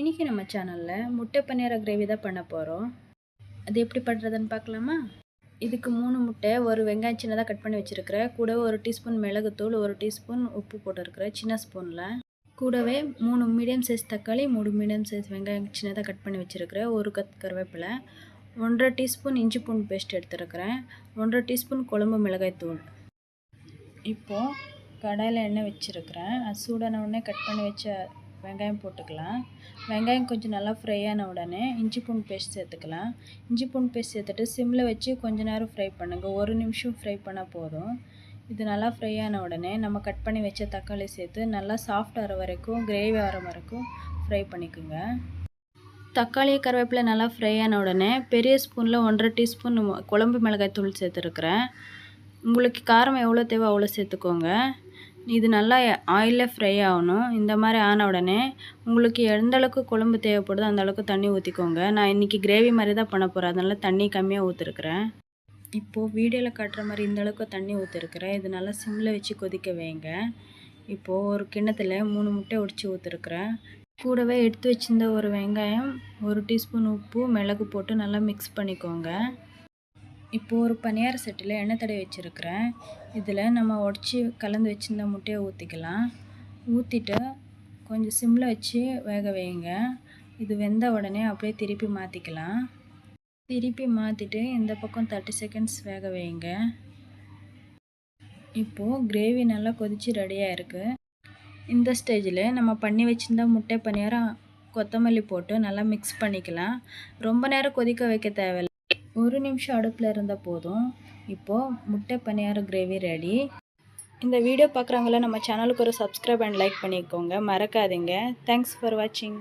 இன்றைக்கி நம்ம சேனலில் முட்டை பன்னீர கிரேவி தான் பண்ண போகிறோம் அது எப்படி பண்ணுறதுன்னு பார்க்கலாமா? இதுக்கு மூணு முட்டை ஒரு வெங்காயம் சின்னதாக கட் பண்ணி வச்சுருக்கிறேன் கூடவே ஒரு டீஸ்பூன் மிளகுத்தூள் ஒரு டீஸ்பூன் உப்பு போட்டிருக்கிறேன் சின்ன ஸ்பூனில் கூடவே மூணு மீடியம் சைஸ் தக்காளி மூணு மீடியம் சைஸ் வெங்காயம் சின்னதாக கட் பண்ணி வச்சுருக்கிறேன் ஒரு கத் கருவேப்பிலை ஒன்றரை டீஸ்பூன் இஞ்சி பூண்டு பேஸ்ட் எடுத்துருக்கிறேன் ஒன்றரை டீஸ்பூன் குழம்பு மிளகாய் தூள். இப்போது கடாயில் எண்ணெய் வச்சுருக்கிறேன். அது சூடான உடனே கட் பண்ணி வச்ச வெங்காயம் போட்டுக்கலாம். வெங்காயம் கொஞ்சம் நல்லா ஃப்ரை ஆன உடனே இஞ்சி பூண்டு பேஸ்ட் சேர்த்துக்கலாம். இஞ்சி பூண்டு பேஸ்ட் சேர்த்துட்டு சிம்மில் வச்சு கொஞ்ச நேரம் ஃப்ரை பண்ணுங்கள் ஒரு நிமிஷம் ஃப்ரை பண்ணால் போதும். இது நல்லா ஃப்ரை ஆன உடனே நம்ம கட் பண்ணி வச்ச தக்காளி சேர்த்து நல்லா சாஃப்ட் ஆகிற வரைக்கும் கிரேவி ஆகிற வரைக்கும் ஃப்ரை பண்ணிக்கோங்க. தக்காளி கருவேப்பிலை நல்லா ஃப்ரை ஆன உடனே பெரிய ஸ்பூனில் ஒன்றரை டீஸ்பூன் குழம்பு மிளகாய் தூள் சேர்த்துருக்குறேன். உங்களுக்கு காரம் எவ்வளோ தேவை அவ்வளோ சேர்த்துக்கோங்க. இது நல்லா ஆயிலில் ஃப்ரை ஆகணும். இந்த மாதிரி ஆன உடனே உங்களுக்கு எந்த அளவுக்கு குழம்பு தேவைப்படுதோ அந்த அளவுக்கு தண்ணி ஊற்றிக்கோங்க நான் இன்றைக்கி கிரேவி மாதிரி தான் பண்ண போகிறேன் அதனால் தண்ணி கம்மியாக ஊற்றிருக்கிறேன் இப்போது வீடியோவில் காட்டுற மாதிரி இந்த அளவுக்கு தண்ணி ஊற்றிருக்கிறேன் இது நல்லா சிம்மில் வச்சு கொதிக்க வைங்க. இப்போது ஒரு கிண்ணத்தில் மூணு முட்டை உடிச்சு ஊற்றிருக்கிறேன் கூடவே எடுத்து வச்சிருந்த ஒரு வெங்காயம் ஒரு டீஸ்பூன் உப்பு மிளகு போட்டு நல்லா மிக்ஸ் பண்ணிக்கோங்க. இப்போது ஒரு பணியார செட்டில் எண்ணெய் தடவி வச்சுருக்கிறேன். இதில் நம்ம உடச்சி கலந்து வச்சுருந்த முட்டையை ஊற்றிக்கலாம் ஊற்றிட்டு கொஞ்சம் சிம்மில் வச்சு வேக வைங்க. இது வெந்த உடனே அப்படியே திருப்பி மாற்றிக்கலாம் திருப்பி மாற்றிட்டு இந்த பக்கம் தேர்ட்டி செகண்ட்ஸ் வேக வைங்க. இப்போது கிரேவி நல்லா கொதித்து ரெடியாக இருக்குது இந்த ஸ்டேஜில் நம்ம பண்ணி வச்சுருந்த முட்டை பனியாரம் கொத்தமல்லி போட்டு நல்லா மிக்ஸ் பண்ணிக்கலாம். ரொம்ப நேரம் கொதிக்க வைக்க தேவையில்லை. ஒரு நிமிஷம் அடுப்பில் இருந்தால் போதும். இப்போது முட்டை பனியார கிரேவி ரெடி இந்த வீடியோ பார்க்குறவங்கள நம்ம சேனலுக்கு ஒரு சப்ஸ்கிரைப் அண்ட் லைக் பண்ணிக்கோங்க. மறக்காதீங்க. தேங்க்ஸ் ஃபார் வாட்சிங்